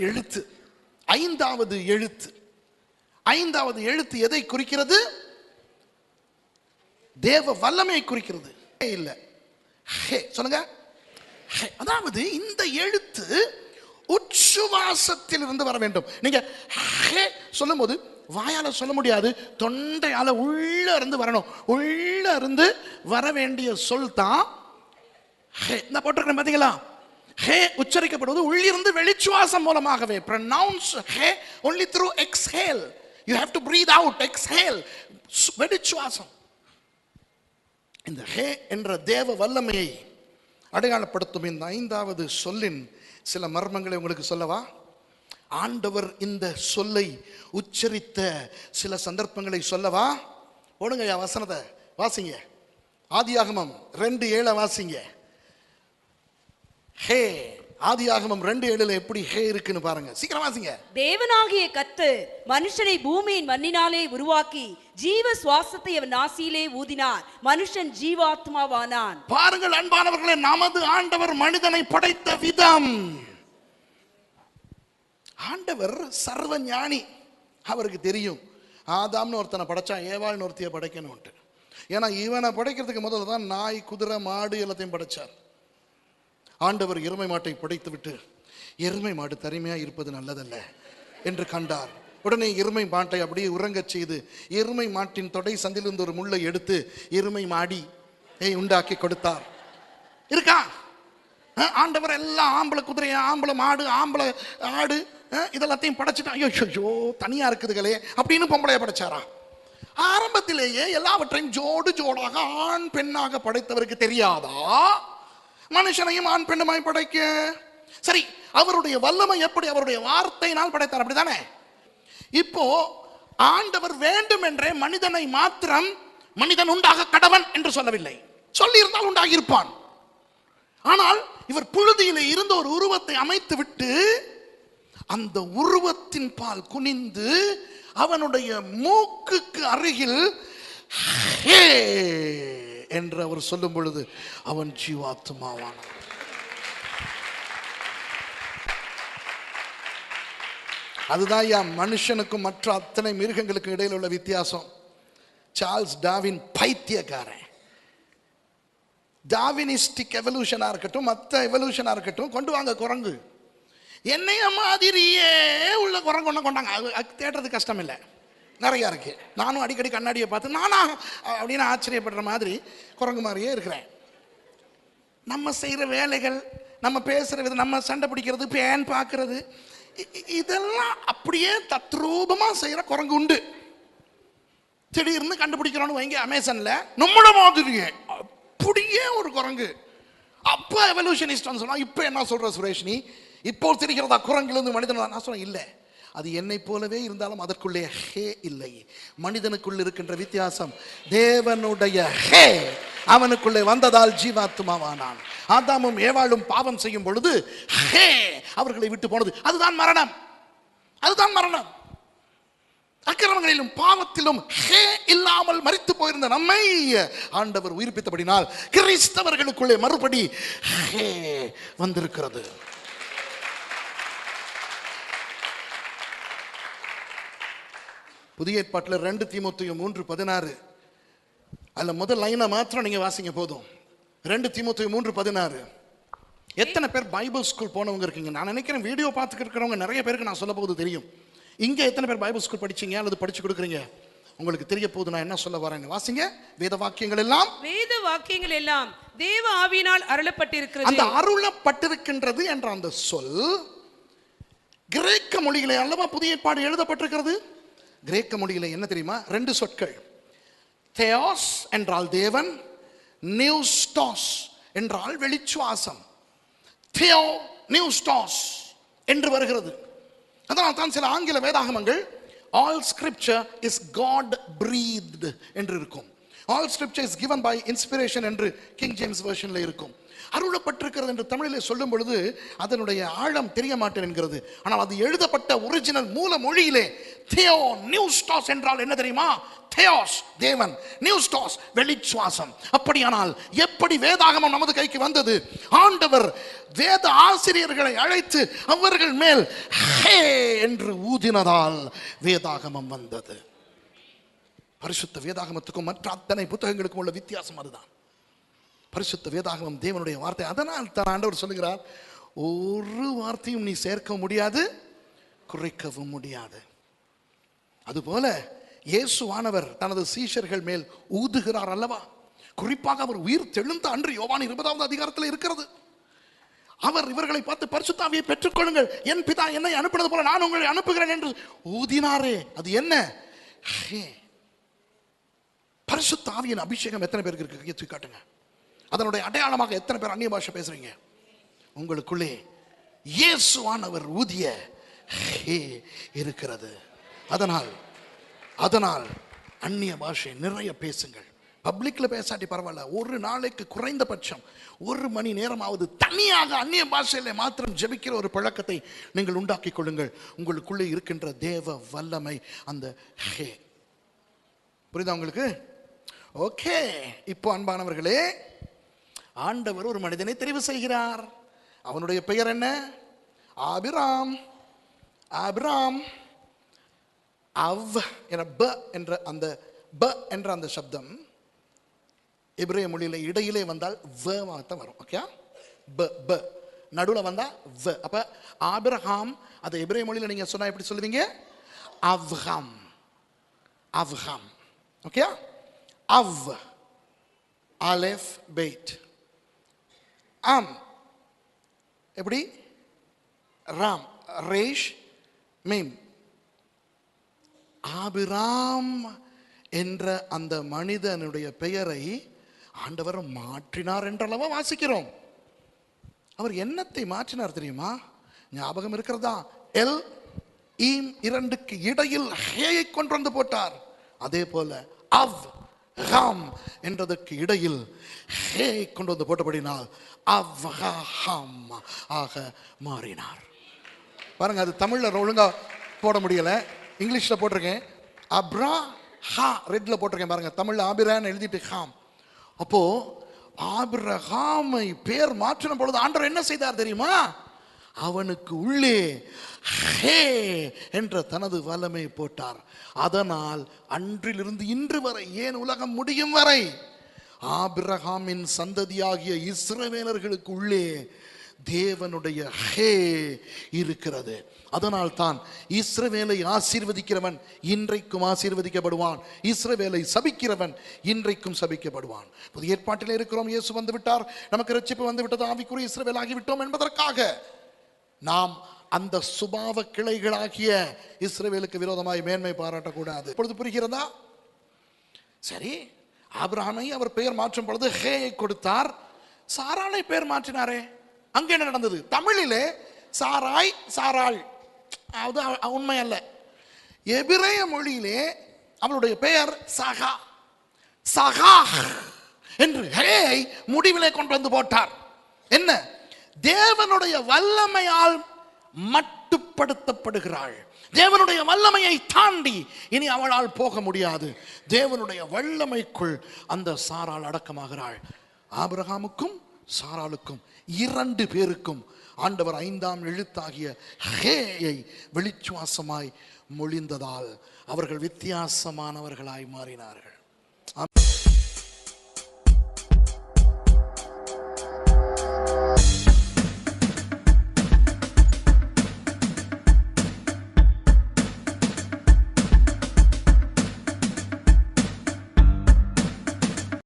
எழுத்து. ஐந்தாவது எழுத்து. ஐந்தாவது எழுத்து எதை குறிக்கிறது? தேவ வல்லமையை குறிக்கிறது. ஹே இல்ல. ஹே சொல்லுங்க. ஹே. அதாவது இந்த எழுத்து உச்சுவாசத்தில் இருந்து வர வேண்டும். நீங்க ஹே சொல்லும்போது வாயால சொல்ல முடியாது. தொண்டையால உள்ள இருந்து வரணும். உள்ள இருந்து வர வேண்டிய சொல் தான் ஹே. இந்த போட்டிருக்கிறேன் பாத்தீங்களா? ஹே உச்சரிக்கப்படுவது உள்ளிருந்து வெளிச்சுவாசம் மூலமாகவே. Pronounce hey only through exhale you have to breathe out exhale வெளிச்சுவாசம். இந்த ஹே என்ற தேவ வல்லமையை அடையாளப்படுத்தும் இந்த ஐந்தாவது சொல்லின் சில மர்மங்களை உங்களுக்கு சொல்லவா? ஆண்டவர் இந்த சொல்லை உச்சரித்த சில சந்தர்ப்பங்களை சொல்லவா? போடுங்க வசனத்தை. வாசிங்க. ஆதியாகமம் ரெண்டு ஏழை வாசிங்க. ஹே ஆதியாகமம் ரெண்டு ஏழுல எப்படி ஹே இருக்குன்னு பாருங்க. சீக்கிரம் வாசிங்க. தேவனாகிய கத்து மனுஷனை பூமியின் மண்ணினாலே உருவாக்கி ஜீவ சுவாசத்தை அவன் நாசியிலே ஊதினார். மனுஷன் ஜீவாத்மாவானான். பாருங்கள் அன்பானவர்களே நமது ஆண்டவர் மனிதனை படைத்த விதம். ஆண்டவர் சர்வ ஞானி அவருக்கு தெரியும். ஆதாம்னு ஒருத்தனை படைச்சா ஏவாள்னு ஒருத்தியை படைக்கணும்ட்டு ஏன்னா இவனை படைக்கிறதுக்கு முதல்ல தான் நாய் குதிரை மாடு எல்லாத்தையும் படைச்சார். ஆண்டவர் எருமை மாட்டை புடைத்துவிட்டு எருமை மாடு தனிமையாக இருப்பது நல்லதல்ல என்று கண்டார். உடனே எருமை மாட்டை அப்படியே உறங்கச் செய்து எருமை மாட்டின் தொடை சந்திலிருந்து ஒரு முள்ளை எடுத்து எருமை மாடி ஏய் உண்டாக்கி கொடுத்தார். இருக்கா? ஆண்டவர் எல்லாம் ஆம்பளை குதிரை ஆம்பளை மாடு ஆம்பளை ஆடு இதெல்லாத்தையும் படைச்சிட்டான் ஐயோ ஐயோ தனியாக இருக்குதுகளே அப்படின்னு பொம்பளையை படைச்சாரா ஆரம்பத்திலேயே எல்லாவற்றையும் ஜோடு ஜோடாக ஆண் பெண்ணாக படைத்தவருக்கு தெரியாதா? மனுஷனையும் ஆண் பெண்ணுமாய் படைக்க. சரி அவருடைய வல்லமை எப்படி? அவருடைய வார்த்தையினால் படைத்தார் அப்படிதானே? இப்போ ஆண்டவர் வேண்டும் என்றே மனிதனை மாத்திரம் மனிதன் உண்டாக கடவன் என்று சொல்லவில்லை. சொல்லியிருந்தால் உண்டாகி இருப்பான் ஆனால் இவர் புழுதியிலே இருந்த ஒரு உருவத்தை அமைத்து விட்டு அந்த உருவத்தின் பால் குனிந்து அவனுடைய மூக்குக்கு அருகில் ஹே என்று அவர் சொல்லும் பொழுது அவன் ஜீவாத்மாவான். அதுதான் யா மனுஷனுக்கும் மற்ற அத்தனை மிருகங்களுக்கும் இடையில் உள்ள வித்தியாசம். சார்ல்ஸ் டாவின் பைத்தியக்காரன். டாவினிஸ்டிக் எவல்யூஷனாக இருக்கட்டும் மற்ற எவல்யூஷனாக இருக்கட்டும் கொண்டு வாங்க குரங்கு. என்னைய மாதிரியே உள்ள குரங்கு ஒன்று கொண்டாங்க. அது அது தேடுறது கஷ்டம் இல்லை நிறையா இருக்குது நானும் அடிக்கடி கண்ணாடியை பார்த்து நானா? அப்படின்னு ஆச்சரியப்படுற மாதிரி குரங்கு மாதிரியே இருக்கிறேன். நம்ம செய்கிற வேலைகள் நம்ம பேசுகிற விதம் நம்ம சண்டை பிடிக்கிறது பேன் பார்க்கறது இதெல்லாம் அப்படியே தத்ரூபமாக செய்கிற குரங்கு உண்டு. திடீர்னு கண்டுபிடிக்கிறோன்னு வைங்க அமேசானில் நம்மள மாதிரியே அப்படியே ஒரு குரங்கு. அப்போ எவல்யூஷனிஸ்ட் சொன்னால் இப்போ என்ன சொல்கிற சுரேஷ்னி இப்போ தெரிகிறதா குரங்குலேருந்து மனிதன் நான் சொல்கிறேன் இல்லை. அது என்னை போலவே இருந்தாலும் அதற்குள்ளே ஹே இல்லை. மனிதனுக்குள் இருக்கின்ற வித்தியாசம் தேவனுடைய ஹே அவனுக்குள்ளே வந்ததால் ஜீவாத்மாவானான். ஆதாமும் ஏவாளும் பாவம் செய்யும் பொழுது ஹே அவர்களை விட்டு போனது. அதுதான் மரணம். அதுதான் மரணம். அக்கிரமங்களிலும் பாவத்திலும் ஹே இல்லாமல் மறித்து போயிருந்த நம்மை ஆண்டவர் உயிர்ப்பித்தபடினால் கிறிஸ்தவர்களுக்குள்ளே மறுபடி ஹே வந்திருக்கிறது. புதிய ஏற்பாட்டில் ரெண்டு தீமோத்தேயு மூன்று பதினாறு. அதில் முதல் லைனை மாத்திரம் நீங்க வாசிங்க போதும். ரெண்டு தீமோத்தேயு மூன்று பதினாறு. எத்தனை பேர் பைபிள் ஸ்கூல் போனவங்க இருக்கீங்க? நான் நினைக்கிறேன் வீடியோ பார்த்துட்டு இருக்கிறவங்க நிறைய பேருக்கு நான் சொல்ல போகுது தெரியும். இங்கே எத்தனை பேர் பைபிள் ஸ்கூல் படிச்சீங்க அல்லது படிச்சு கொடுக்குறீங்க? உங்களுக்கு தெரிய போகுது நான் என்ன சொல்ல வரேன்னு. வாசிங்க. வேத வாக்கியங்கள் எல்லாம். வேத வாக்கியங்கள் எல்லாம் தேவ ஆவியினால் அருளப்பட்டிருக்கிறது. அந்த அருளப்பட்டிருக்கின்றது என்ற அந்த சொல் கிரேக்க மொழியிலே அல்லவா புதிய ஏற்பாடு எழுதப்பட்டிருக்கிறது? கிரேக்க மொழியில் என்ன தெரியுமா? ரெண்டு சொற்கள். தேயாஸ் என்றால் தேவன் நியூஸ்டாஸ் என்றால் வெளிச்சுவாசம். தியோ நியூஸ்டாஸ் என்று வருகிறது. அதனால் தான் சில ஆங்கில வேதாகமங்கள் all scripture is God breath என்று இருக்கும். All scripture is given by inspiration என்று கிங் ஜேம்ஸ் வெர்ஷன்ல இருக்கும். அருளப்பட்டிருக்கிறது என்று தமிழில் சொல்லும் பொழுது அதனுடைய ஆழம் தெரிய மாட்டேன் என்கிறது. ஆனால் அது எழுதப்பட்ட ஒரிஜினல் மூல மொழியிலே தியோ நியூஸ்டாஸ் என்றால் என்ன தெரியுமா? தேயோஸ் தேவன். நியூஸ்டாஸ் வெளிச்சுவாசம். அப்படியானால் எப்படி வேதாகமம் நமது கைக்கு வந்தது? ஆண்டவர் வேத ஆசிரியர்களை அழைத்து அவர்கள் மேல் ஹே என்று ஊதினதால் வேதாகமம் வந்தது. பரிசுத்த வேதாகமத்துக்கும் மற்ற அத்தனை புத்தகங்களுக்கும் உள்ள வித்தியாசம் அதுதான். பரிசுத்த வேதாகமம் தேவனுடைய வார்த்தை. அதனால் தான் ஆண்டவர் சொல்லுகிறார் ஒரு வார்த்தையும் நீ சேர்க்க முடியாது குறைக்கவும் முடியாது. அதுபோல இயேசுவானவர் தனது சீஷர்கள் மேல் ஊதுகிறார் அல்லவா? குறிப்பாக அவர் உயிர் தெழுந்த அன்று யோவான் இருபதாவது அதிகாரத்தில் இருக்கிறது. அவர் இவர்களை பார்த்து பரிசுத்தாவியை பெற்றுக்கொள்ளுங்கள். என் பிதா என்னை அனுப்பினது போல நான் உங்களை அனுப்புகிறேன் என்று ஊதினாரே. அது என்ன? ஹே. அபிஷேகம் எத்தனை பேருக்கு இருக்கு? கையை தூக்கி காட்டுங்க. அதனுடைய அடையாளமாக எத்தனை பேர் அந்நிய பாஷை பேசுறீங்க? உங்களுக்குள்ளே இயேசுவானவர் ஊதிய ஹே இருக்கிறது. அதனால் அதனால் அந்நிய பாஷை நிறைய பேசுங்கள். பப்ளிக்கில் பேசாட்டி பரவாயில்ல. ஒரு நாளைக்கு குறைந்தபட்சம் ஒரு மணி நேரமாவது தனியாக அந்நிய பாஷையில் மாத்திரம் ஜபிக்கிற ஒரு பழக்கத்தை நீங்கள் உண்டாக்கி கொள்ளுங்கள். உங்களுக்குள்ளே இருக்கின்ற தேவ வல்லமை அந்த ஹே. புரியுதா உங்களுக்கு? ஓகே. இப்போ அன்பானவர்களே ஆண்டவர் ஒரு மனிதனை தெரிவு செய்கிறார். அவனுடைய பெயர் என்ன? ஆபிராம். ஆபிராம். அவ் என ப என்ற அந்த ப என்ற அந்த சப்தம் எபிரேய மொழியில் இடையிலே வந்தால் வ தான் வரும் ஓகே ப ப. நடுவில் வந்தால் வ. அப்போ ஆபிரஹாம் அது எபிரேய மொழியில் நீங்கள் சொன்னால் எப்படி சொல்லுவீங்க? அவ்ஹாம். அவ்ஹாம். ஓகே அவ். Aleph bet. ஆம். எப்படி? ராம். ரேஷ் மீம். ஆபிராம் என்ற அந்த மனிதனுடைய பெயரை ஆண்டவர் மாற்றினார் என்றளவா வாசிக்கிறோம். அவர் என்னத்தை மாற்றினார் தெரியுமா? ஞாபகம் இருக்கிறதா? எல் ஈம் இரண்டுக்கு இடையில் ஹேயை கொண்டு வந்து போட்டார். அதே போல அவ் ஹாம் என்றதற்கு இடையில் ஹே கொண்டு வந்து போட்டபடினால் அவ்ஹாம் ஆக மாறினார். பாருங்க அது தமிழில் ஒழுங்காக போட முடியலை. இங்கிலீஷில் போட்டிருக்கேன். அப்ரா ஹா ரெட்டில் போட்டிருக்கேன் பாருங்க. தமிழில் ஆபிரான்னு எழுதிட்டு ஹாம். அப்போது ஆபிரஹாமை பேர் மாற்றின பொழுது ஆண்டவர் என்ன செய்தார் தெரியுமா? அவனுக்கு உள்ளே ஹே என்ற தனது வல்லமை போட்டார். அதனால் அன்றிலிருந்து இன்று வரை ஏன் உலகம் முடியும் வரை ஆபிரகாமின் சந்ததியாகிய இஸ்ரவேலர்களுக்கு உள்ளே தேவனுடைய ஹே இருக்கிறது. அதனால் தான் இஸ்ரவேலை ஆசீர்வதிக்கிறவன் இன்றைக்கும் ஆசீர்வதிக்கப்படுவான். இஸ்ரவேலை சபிக்கிறவன் இன்றைக்கும் சபிக்கப்படுவான். புதிய ஏற்பாட்டில் இருக்கிறோம். இயேசு வந்து விட்டார் நமக்கு ரட்சிப்பு வந்து விட்டது ஆவிக்குரிய இஸ்ரவேல் ஆகிவிட்டோம் என்பதற்காக நாம் அந்த சுபாவ கிளைகளாகிய இஸ்ரவேலுக்கு விரோதமாய் மேன்மை பாராட்டக்கூடாது. இப்பொழுது புரிகிறதா? சரி. ஆபிரகாமை அவர் பெயர் மாற்றும் பொழுது ஹேயை கொடுத்தார். சாராளை பெயர் மாற்றினாரே. அங்கே என்ன நடந்தது? தமிழிலே சாராய் சாராள். அது உண்மை அல்ல. எபிரேய மொழியிலே அவளுடைய பெயர் சகா. சகா என்று ஹேயை முடிவிலே கொண்டு வந்து போட்டார். என்ன? தேவனுடைய வல்லமையால் மட்டுப்படுத்தப்படுகிறாள். தேவனுடைய வல்லமையை தாண்டி இனி அவளால் போக முடியாது. தேவனுடைய வல்லமைக்குள் அந்த சாரால் அடக்கமாகிறாள். ஆபிரகாமுக்கும் சாராளுக்கும் இரண்டு பேருக்கும். ஆண்டவர் ஐந்தாம் எழுத்தாகிய ஹேயை வெளிச்சுவாசமாய் மொழிந்ததால் அவர்கள் வித்தியாசமானவர்களாய் மாறினார்கள்.